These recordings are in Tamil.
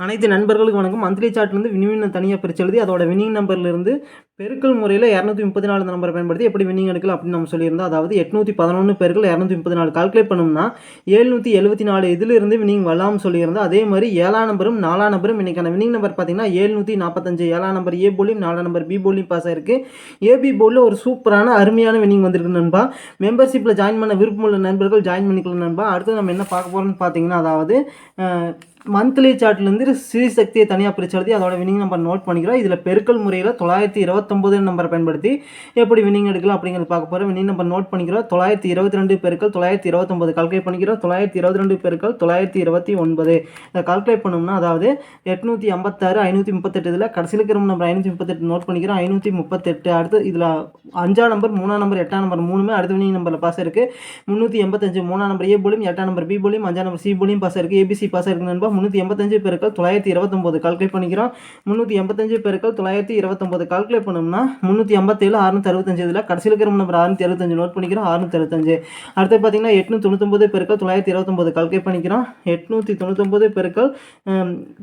அனைத்து நண்பர்களுக்கும் வணக்கம். மந்த்லி சார்ட்லேருந்து வினிங் தனியாக பிரிச்சு எழுதி அதோட வினிங் நம்பர்லேருந்து பெருக்கல் முறையில் இரநூத்தி முப்பத்தி நாலு நம்பரை பயன்படுத்தி எப்படி வினிங் எடுக்கலாம் அப்படின்னு நம்ம சொல்லியிருந்தோம். அதாவது எட்நூற்றி பதினொன்று பெருக்கள் இரநூத்தி முப்பத்தி நாலு கால்குலேட் பண்ணோம்னா ஏழ்நூற்றி எழுபத்தி நாலு இதிலிருந்து வினிங் வரலாம்னு சொல்லியிருந்தோம். அதே மாதிரி ஏழாம் நம்பரும் நாலாம் நம்பரும் இன்றைக்கான வினிங் நம்பர் பார்த்தீங்கன்னா ஏழ்நூற்றி நாற்பத்தஞ்சு ஏழாம் நம்பர் ஏ போலியும் நாலாம் நம்பர் பி போலியும் பாஸ் ஆயிருக்கு. ஏபி போலில் ஒரு சூப்பரான அருமையான வினிங் வந்திருக்கு நண்பா. மெம்பர்ஷிப்பில் ஜாயின் பண்ண விருப்பமுள்ள நண்பர்கள் ஜாயின் பண்ணிக்கலாம் நண்பா. அடுத்து நம்ம என்ன பார்க்க போகிறோம்னு பார்த்தீங்கன்னா அதாவது மந்த்லி சார்ட்லேருந்து ஸ்ரீ சக்தியை தனியாக பிரித்து அதோட வினிங் நம்பர் நோட் பண்ணிக்கிறோம். இதில் பெருக்கல் முறையில் தொள்ளாயிரத்தி இருபத்தி இருபத்தொம்போது நம்பரை பயன்படுத்தி எப்படி வினிங் எடுக்கலாம் அப்படிங்கிறது பார்க்க போகிறோம் வினிங் நம்பர் நோட் பண்ணிக்கிறோம். தொள்ளாயிரத்தி இருபத்தி ரெண்டு பேருக்கள் தொள்ளாயிரத்தி இருபத்தொம்பது கால்குலேட் பண்ணிக்கிறோம். தொள்ளாயிரத்தி இருபத்தி ரெண்டு பேருக்கள் தொள்ளாயிரத்தி இருபத்தி ஒன்பது. இதை கால்குலேட் பண்ணோம்னா அதாவது எட்நூற்றி ஐம்பத்தாறு ஐநூற்றி முப்பத்தெட்டு இதில் கடைசியில் இருக்கிற நம்பர் ஐநூற்றி முப்பத்தெட்டு நோட் பண்ணிக்கிறோம். ஐநூற்றி முப்பத்தெட்டு அடுத்து இதில் அஞ்சாம் நம்பர் மூணாம் நம்பர் எட்டாம் நம்பர் மூணுமே அடுத்த வினிங் நம்பரில் பாஸ் இருக்குது முந்நூற்றி எண்பத்தஞ்சு மூணாம் நம்பர் ஏ போலியும் எட்டாம் நம்பர் பி போலியும் அஞ்சாம் நம்பர் சி போலியும் பாஸ் இருக்குது ஏபிசி பாஸ் இருக்குது நண்பா. முந்நூற்றி எண்பத்தஞ்சு பேருக்கள் தொள்ளாயிரத்தி இருபத்தொம்போது கால்குலேட் பண்ணிக்கிறோம். முந்நூற்றி எண்பத்தஞ்சு பேருக்கள் தொள்ளாயிரத்தி இருபத்தொம்போது கால்குலேட் பண்ணோம்னா முந்நூற்றி ஐம்பத்தேழு அறுநூத்தி அறுபத்தஞ்சு இதில் கடைசியில் இருக்கிற நம்பர் அறுநூத்தி அறுபத்தஞ்சு நோட் பண்ணிக்கிறோம் அறுநூத்தி அறுபத்தஞ்சு. அடுத்து பார்த்தீங்கன்னா எட்நூற்றி தொண்ணூத்தொம்பது பெருக்கள் தொள்ளாயிரத்தி இருபத்தொம்போது கால்குலேட் பண்ணிக்கிறோம். எட்நூற்றி தொண்ணூத்தொம்பது பெருக்கள்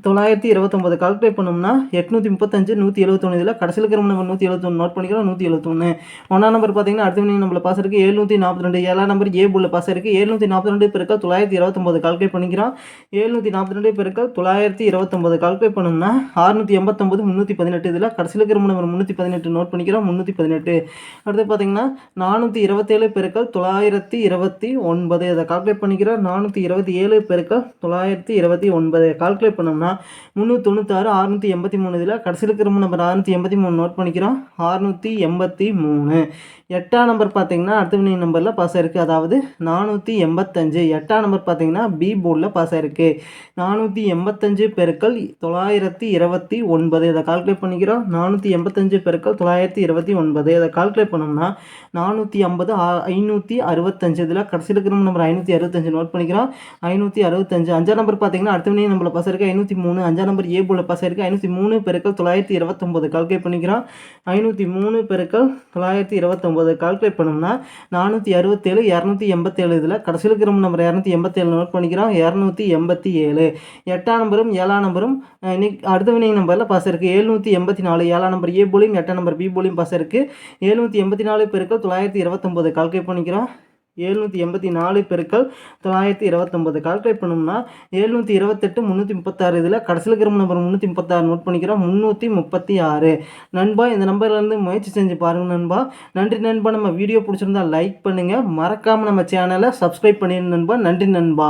தொள்ளாயிரத்தி இருபத்தொம்போது கால்குலேட் பண்ணோம்னா எட்நூற்றி முப்பத்தஞ்சு நூற்றி எழுபத்தொன்று இதில் கடைசியில் இருக்கிற நம்பர் நூற்றி எழுபத்தொன்று நோட் பண்ணிக்கிறோம் நூற்றி எழுபத்தொன்று ஒன்றாம் நம்பர் பார்த்தீங்கன்னா அடுத்த மணி நம்மள பாஸ் இருக்குது எழுநூற்றி நாற்பத்தி ரெண்டு. ஏழாம் நம்பர் ஏ புள்ள பாஸ் இருக்குது எழுநூற்றி நாற்பத்தி ரெண்டு பெருக்கள் தொள்ளாயிரத்தி இருபத்தொம்போது கால்குலேட் பண்ணிக்கிறோம். எழுநூற்றி நாற்பத்தி ரெண்டு பெருக்கள் தொள்ளாயிரத்தி இருபத்தொம்பது கால்குலேட் பண்ணோம்னா அறுநூற்றி எண்பத்தொம்பது முந்நூற்றி பதினெட்டு இதில் கடைசியில் இருக்கிற நம்பர் முந்நூற்றி பதினெட்டு நோட் பண்ணிக்கிறோம். முந்நூற்றி பதினெட்டு. அடுத்து பார்த்தீங்கன்னா நானூற்றி இருபத்தேழு பெருக்கள் தொள்ளாயிரத்தி இருபத்தி ஒன்பது. அதை கால்குலேட் பண்ணிக்கிறோம். நானூற்றி இருபத்தி ஏழு பெருக்கள் தொள்ளாயிரத்தி இருபத்தி ஒன்பது. கால்குலேட் பண்ணோம்னா முந்நூற்றி தொண்ணூத்தாறு அறுநூற்றி எண்பத்தி மூணு இதில் கடைசியில் இருக்கிற நம்பர் அறுநூற்றி எண்பத்தி மூணு நோட் பண்ணிக்கிறோம். அறுநூற்றி எண்பத்தி மூணு. எட்டாம் நம்பர் பார்த்தீங்கன்னா அடுத்த வினை நம்பரில் பாஸ் ஆயிருக்கு. அதாவது நானூற்றி எண்பத்தஞ்சு. எட்டாம் நம்பர் பார்த்தீங்கன்னா பி போர்டில் பாஸ் ஆயிருக்கு. நானூற்றி எண்பத்தஞ்சு பெருக்கள் தொள்ளாயிரத்தி இருபத்தி ஒன்பது. இதை கால்குலேட் பண்ணிக்கிறோம். நானூற்றி எண்பத்தஞ்சு பெருக்கல் தொள்ளாயிரத்தி இருபத்தி ஒன்பது. இதை கால்குலேட் பண்ணோம்னா நானூற்றி ஐம்பது ஐநூற்றி அறுபத்தஞ்சு. இதில் கடைசியில் இருக்கிற நம்பர் ஐநூற்றி அறுபத்தஞ்சு நோட் பண்ணிக்கிறோம். ஐநூற்றி அறுபத்தஞ்சு. அஞ்சாம் நம்பர் பார்த்தீங்கன்னா அடுத்த வினை நம்பரில் பாஸ் ஐநூற்றி மூணு. அஞ்சாம் நம்பர் ஏ போல பாஸ் இருக்குது ஐநூற்றி மூணு பெருக்கள் தொள்ளாயிரத்தி இருபத்தொம்போது கால்குலேட் பண்ணிக்கிறோம். ஐநூற்றி மூணு பெருக்கள் தொள்ளாயிரத்தி இருபத்தொம்போது கால்குலேட் பண்ணோம்னா நானூற்றி அறுபத்தேழு இரநூத்தி எண்பத்தேழு. இதில் கடைசியில் இருக்கிற நம்பர் இரநூத்தி எண்பத்தேழு நோட் பண்ணிக்கிறோம். இரநூத்தி எண்பத்தி ஏழு எட்டாம் நம்பரும் ஏழாம் நம்பரும் இன்னைக்கு அடுத்த வினை நம்பரில் பாஸ் இருக்குது எழுநூற்றி எண்பத்தி நாலு. ஏழாம் நம்பர் ஏ போலையும் எட்டாம் நம்பர் பி போலியும் பாஸ் இருக்குது எழுநூற்றி எண்பத்தி நாலு பெருக்கள் தொள்ளாயிரத்தி இருபத்தொம்போது கால்குலேட் பண்ணிக்கிறோம். எழுநூற்றி எண்பத்தி நாலு பெருக்கள் தொள்ளாயிரத்தி இருபத்தொம்பது கால்குலேட் பண்ணோம்னா எழுநூற்றி இருபத்தெட்டு முந்நூற்றி முப்பத்தாறு இதில் கடைசியில் இருக்கிற நம்பர் முந்நூற்றி முப்பத்தாறு நோட் பண்ணிக்கிறோம். முந்நூற்றி முப்பத்தி ஆறு. நண்பா இந்த நம்பர்லேருந்து முயற்சி செஞ்சு பாருங்கள் நண்பா. நன்றி நண்பா. நம்ம வீடியோ பிடிச்சிருந்தா லைக் பண்ணுங்கள் மறக்காமல் நம்ம சேனலை சப்ஸ்கிரைப் பண்ணிடுங்க நண்பா. நன்றி நண்பா.